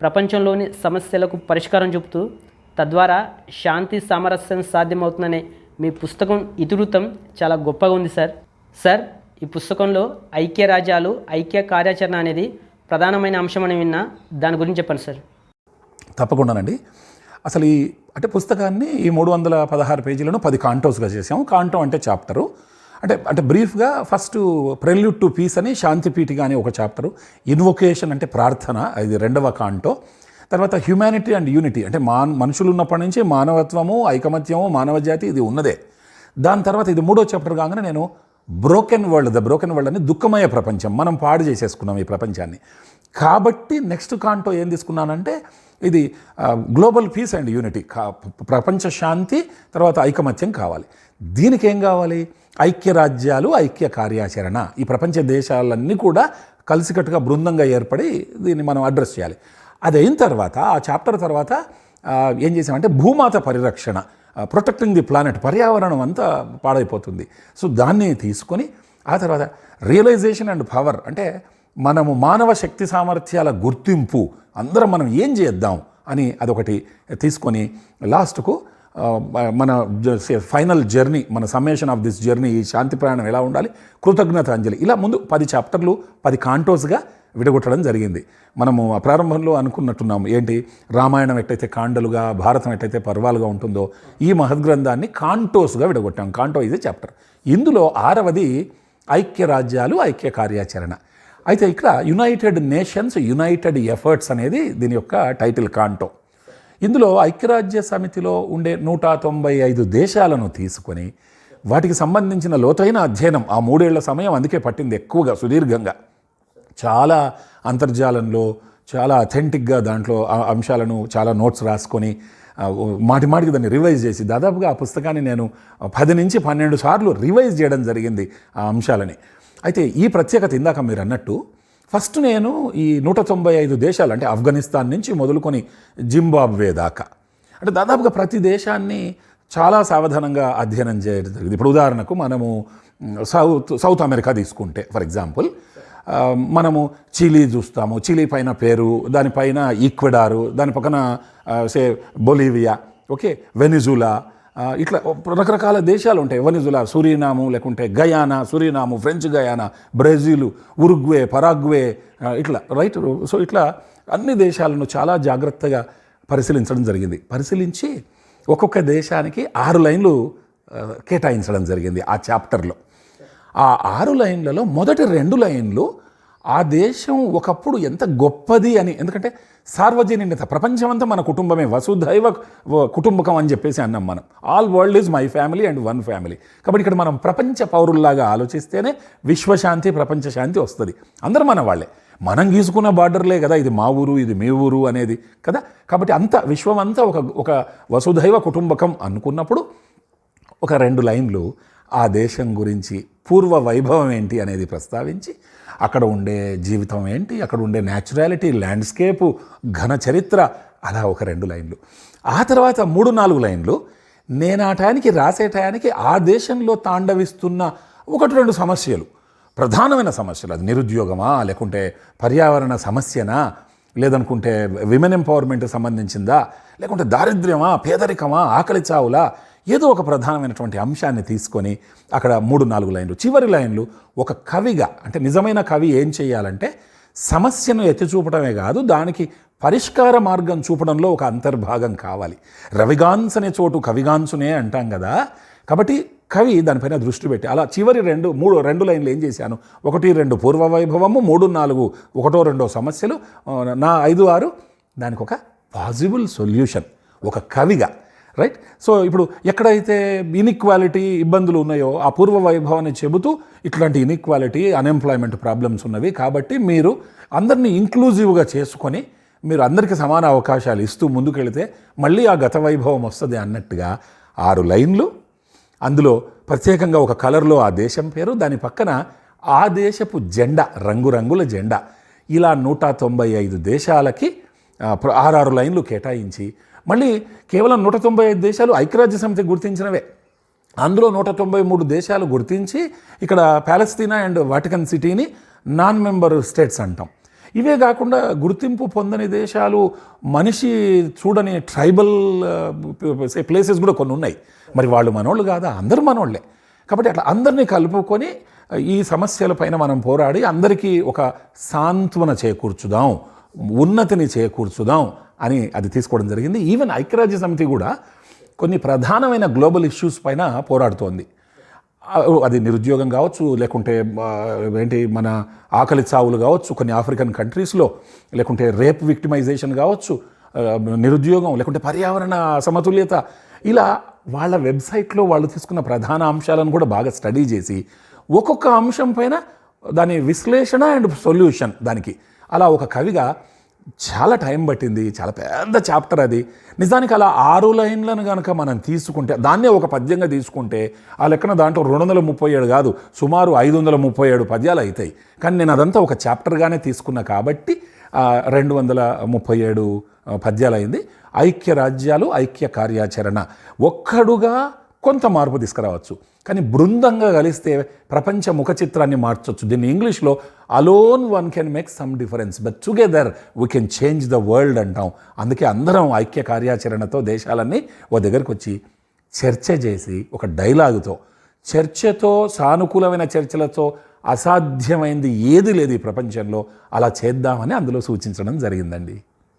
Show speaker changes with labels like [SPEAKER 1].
[SPEAKER 1] ప్రపంచంలోని సమస్యలకు పరిష్కారం చూపుతూ తద్వారా శాంతి సామరస్యం సాధ్యమవుతుందనే మీ పుస్తకం ఇతివృత్తం చాలా గొప్పగా ఉంది సార్. సార్ ఈ పుస్తకంలో ఐక్య రాజ్యాలు ఐక్య కార్యాచరణ అనేది ప్రధానమైన అంశం అని విన్నా దాని గురించి చెప్పండి సార్.
[SPEAKER 2] తప్పకుండానండి. అసలు ఈ అంటే పుస్తకాన్ని ఈ మూడు వందల పదహారు పేజీలను పది కాంటోస్గా చేసాము. కాంటో అంటే చాప్టరు. అంటే అంటే బ్రీఫ్గా ఫస్ట్ ప్రెల్యూడ్ టు పీస్ అని శాంతి పీఠిగా అని ఒక చాప్టరు ఇన్వొకేషన్ అంటే ప్రార్థన ఇది రెండవ కాంటో. తర్వాత హ్యుమానిటీ అండ్ యూనిటీ అంటే మాన్ మనుషులు ఉన్నప్పటి నుంచి మానవత్వము ఐకమత్యము మానవ జాతి ఇది ఉన్నదే. దాని తర్వాత ఇది మూడో చాప్టర్ కాగానే నేను broken world the broken world అని దుఃఖమయ ప్రపంచం మనం పాడు చేసేసుకున్నాం ఈ ప్రపంచాన్ని. కాబట్టి నెక్స్ట్ కాంటో ఏం తీసుకున్నానంటే ఇది గ్లోబల్ పీస్ అండ్ యూనిటీ ప్రపంచ శాంతి తర్వాత ఐకమత్యం కావాలి. దీనికి ఏం కావాలి? ఐక్య రాజ్యాలు ఐక్య కార్యాచరణ. ఈ ప్రపంచ దేశాలన్నీ కూడా కలిసికట్టుగా బృందంగా ఏర్పడి దీన్ని మనం అడ్రస్ చేయాలి. అది అయిన తర్వాత ఆ చాప్టర్ తర్వాత ఏం చేసామంటే భూమాత పరిరక్షణ ప్రొటెక్టింగ్ ది ప్లానెట్ పర్యావరణం అంతా పాడైపోతుంది. సో దాన్ని తీసుకొని ఆ తర్వాత రియలైజేషన్ అండ్ పవర్ అంటే మనము మానవ శక్తి సామర్థ్యాల గుర్తింపు అందరం మనం ఏం చేద్దాం అని అదొకటి తీసుకొని లాస్ట్కు మన ఫైనల్ జర్నీ మన సమ్మేషన్ ఆఫ్ దిస్ జర్నీ ఈ శాంతి ప్రయాణం ఎలా ఉండాలి? కృతజ్ఞత అంజలి ఇలా ముందు పది చాప్టర్లు పది కాంటోస్గా విడగొట్టడం జరిగింది. మనము ఆ ప్రారంభంలో అనుకున్నట్టున్నాము. ఏంటి? రామాయణం ఎట్టయితే కాండలుగా భారతం ఎట్టయితే పర్వాలుగా ఉంటుందో ఈ మహద్గ్రంథాన్ని కాంటోస్గా విడగొట్టాం. కాంటో ఇది చాప్టర్. ఇందులో ఆరవది ఐక్య రాజ్యాలు ఐక్య కార్యాచరణ అయితే ఇక్కడ యునైటెడ్ నేషన్స్ యునైటెడ్ ఎఫర్ట్స్ అనేది దీని యొక్క టైటిల్ కాంటో. ఇందులో ఐక్యరాజ్య సమితిలో ఉండే నూట తొంభై ఐదు దేశాలను తీసుకొని వాటికి సంబంధించిన లోతైన అధ్యయనం ఆ మూడేళ్ళ సమయం అందుకే పట్టింది ఎక్కువగా సుదీర్ఘంగా. చాలా అంతర్జాలంలో చాలా అథెంటిక్గా దాంట్లో ఆ అంశాలను చాలా నోట్స్ రాసుకొని మాటి మాటికి దాన్ని రివైజ్ చేసి దాదాపుగా ఆ పుస్తకాన్ని నేను పది నుంచి పన్నెండు సార్లు రివైజ్ చేయడం జరిగింది ఆ అంశాలని. అయితే ఈ ప్రత్యేకత ఇందాక మీరు అన్నట్టు ఫస్ట్ నేను ఈ నూట తొంభై ఐదు దేశాలు అంటే ఆఫ్ఘనిస్తాన్ నుంచి మొదలుకొని జింబాబ్వే దాకా. అంటే దాదాపుగా ప్రతి దేశాన్ని చాలా సావధానంగా అధ్యయనం చేయడం జరిగింది. ఇప్పుడు ఉదాహరణకు మనము సౌత్ సౌత్ అమెరికా తీసుకుంటే ఫర్ ఎగ్జాంపుల్ మనము చిలీ చూస్తాము. చిలీ పైన పేరు దానిపైన ఈక్వెడారు దాని పక్కన సే బొలీవియా ఓకే వెనిజులా ఇట్లా రకరకాల దేశాలు ఉంటాయి. వెనిజులా సూరినాము లేకుంటే Guyana Suriname French Guiana Brazil Uruguay Paraguay ఇట్లా రైట్? సో ఇట్లా అన్ని దేశాలను చాలా జాగ్రత్తగా పరిశీలించడం జరిగింది. పరిశీలించి ఒక్కొక్క దేశానికి ఆరు లైన్లు కేటాయించడం జరిగింది ఆ చాప్టర్లో. ఆ ఆరు లైన్లలో మొదటి రెండు లైన్లు ఆ దేశం ఒకప్పుడు ఎంత గొప్పది అని. ఎందుకంటే సార్వజనీనత ప్రపంచమంతా మన కుటుంబమే వసుధైవ కుటుంబకం అని చెప్పేసి అన్నాం మనం. All world is my family and one family కాబట్టి ఇక్కడ మనం ప్రపంచ పౌరుల్లాగా ఆలోచిస్తేనే విశ్వశాంతి ప్రపంచ శాంతి వస్తుంది. అందరూ మన వాళ్ళే. మనం గీసుకున్న బార్డర్లే కదా ఇది మా ఊరు ఇది మీ ఊరు అనేది కదా. కాబట్టి అంత విశ్వమంతా ఒక ఒక వసుధైవ కుటుంబకం అనుకున్నప్పుడు ఒక రెండు లైన్లు ఆ దేశం గురించి పూర్వ వైభవం ఏంటి అనేది ప్రస్తావించి అక్కడ ఉండే జీవితం ఏంటి అక్కడ ఉండే న్యాచురాలిటీ ల్యాండ్స్కేపు ఘన చరిత్ర అలా ఒక రెండు లైన్లు. ఆ తర్వాత మూడు నాలుగు లైన్లు నేను ఆ టయానికి రాసే టయానికి ఆ దేశంలో తాండవిస్తున్న ఒకటి రెండు సమస్యలు. ప్రధానమైన సమస్యలు అది నిరుద్యోగమా లేకుంటే పర్యావరణ సమస్యనా లేదనుకుంటే విమెన్ ఎంపవర్మెంట్ సంబంధించిందా లేకుంటే దారిద్ర్యమా పేదరికమా ఆకలి చావులా ఏదో ఒక ప్రధానమైనటువంటి అంశాన్ని తీసుకొని అక్కడ మూడు నాలుగు లైన్లు. చివరి లైన్లు ఒక కవిగా అంటే నిజమైన కవి ఏం చేయాలంటే సమస్యను ఎత్తి చూపడమే కాదు దానికి పరిష్కార మార్గం చూపడంలో ఒక అంతర్భాగం కావాలి. రవిగాన్స్ అనే చోటు కవిగాన్సునే అంటాం కదా. కాబట్టి కవి దానిపైన దృష్టి పెట్టి అలా చివరి రెండు మూడు రెండు లైన్లు ఏం చేశాను? ఒకటి రెండు పూర్వ వైభవము మూడు నాలుగు ఒకటో రెండో సమస్యలు నా ఐదు ఆరు దానికి ఒక పాజిబుల్ సొల్యూషన్. ఒక కవిగా. రైట్ సో ఇప్పుడు ఎక్కడైతే ఇన్ఈక్వాలిటీ ఇబ్బందులు ఉన్నాయో ఆ పూర్వ వైభవాన్ని చెబుతూ ఇట్లాంటి ఇన్ఈక్వాలిటీ అన్ఎంప్లాయ్మెంట్ ప్రాబ్లమ్స్ ఉన్నవి కాబట్టి మీరు అందరినీ ఇంక్లూజివ్గా చేసుకొని మీరు అందరికీ సమాన అవకాశాలు ఇస్తూ ముందుకెళితే మళ్ళీ ఆ గత వైభవం వస్తుంది అన్నట్టుగా ఆరు లైన్లు. అందులో ప్రత్యేకంగా ఒక కలర్లో ఆ దేశం పేరు దాని పక్కన ఆ దేశపు జెండా రంగురంగుల జెండా. ఇలా నూట తొంభై ఐదు దేశాలకి ఆరారు లైన్లు కేటాయించి మళ్ళీ కేవలం నూట తొంభై ఐదు దేశాలు ఐక్యరాజ్య సమితి గుర్తించినవే. అందులో నూట తొంభై మూడు దేశాలు గుర్తించి ఇక్కడ ప్యాలెస్తీనా అండ్ వాటికన్ సిటీని నాన్ మెంబర్ స్టేట్స్ అంటాం. ఇవే కాకుండా గుర్తింపు పొందని దేశాలు మనిషి చూడని ట్రైబల్ ప్లేసెస్ కూడా కొన్ని ఉన్నాయి. మరి వాళ్ళు మనోళ్ళు కాదా? అందరూ మనోళ్ళే. కాబట్టి అట్లా అందరినీ కలుపుకొని ఈ సమస్యలపైన మనం పోరాడి అందరికీ ఒక సాంత్వన చేకూర్చుదాం ఉన్నతిని చేకూర్చుదాం అని అది తీసుకోవడం జరిగింది. ఈవెన్ ఐక్యరాజ్య సమితి కూడా కొన్ని ప్రధానమైన గ్లోబల్ ఇష్యూస్ పైన పోరాడుతోంది. అది నిరుద్యోగం కావచ్చు లేకుంటే ఏంటి మన ఆకలి చావులు కావచ్చు కొన్ని ఆఫ్రికన్ కంట్రీస్లో లేకుంటే రేప్ విక్టిమైజేషన్ కావచ్చు నిరుద్యోగం లేకుంటే పర్యావరణ సమతుల్యత ఇలా వాళ్ళ వెబ్సైట్లో వాళ్ళు తీసుకున్న ప్రధాన అంశాలను కూడా బాగా స్టడీ చేసి ఒక్కొక్క అంశం పైన దాని విశ్లేషణ అండ్ సొల్యూషన్ దానికి. అలా ఒక కవిగా చాలా టైం పట్టింది చాలా పెద్ద చాప్టర్ అది. నిజానికి అలా ఆరు లైన్లను కనుక మనం తీసుకుంటే దాన్నే ఒక పద్యంగా తీసుకుంటే ఆ లెక్కన దాంట్లో రెండు వందల ముప్పై ఏడు కాదు సుమారు ఐదు వందల ముప్పై ఏడు పద్యాలు అవుతాయి కానీ నేను అదంతా ఒక చాప్టర్గానే తీసుకున్నా కాబట్టి రెండు వందల ముప్పై ఏడు పద్యాలు అయింది ఐక్య రాజ్యాలు ఐక్య కార్యాచరణ ఒక్కడుగా కొంత మార్పు తీసుకురావచ్చు. కానీ బృందంగా కలిస్తే ప్రపంచ ముఖ చిత్రాన్ని మార్చవచ్చు దీన్ని ఇంగ్లీష్లో alone one can make some difference but together we can change the world అంటాం. అందుకే అందరం ఐక్య కార్యాచరణతో దేశాలన్నీ ఓ దగ్గరికి వచ్చి చర్చ చేసి ఒక డైలాగుతో చర్చతో సానుకూలమైన చర్చలతో అసాధ్యమైంది ఏది లేదు ఈ ప్రపంచంలో అలా చేద్దామని అందులో సూచించడం జరిగిందండి.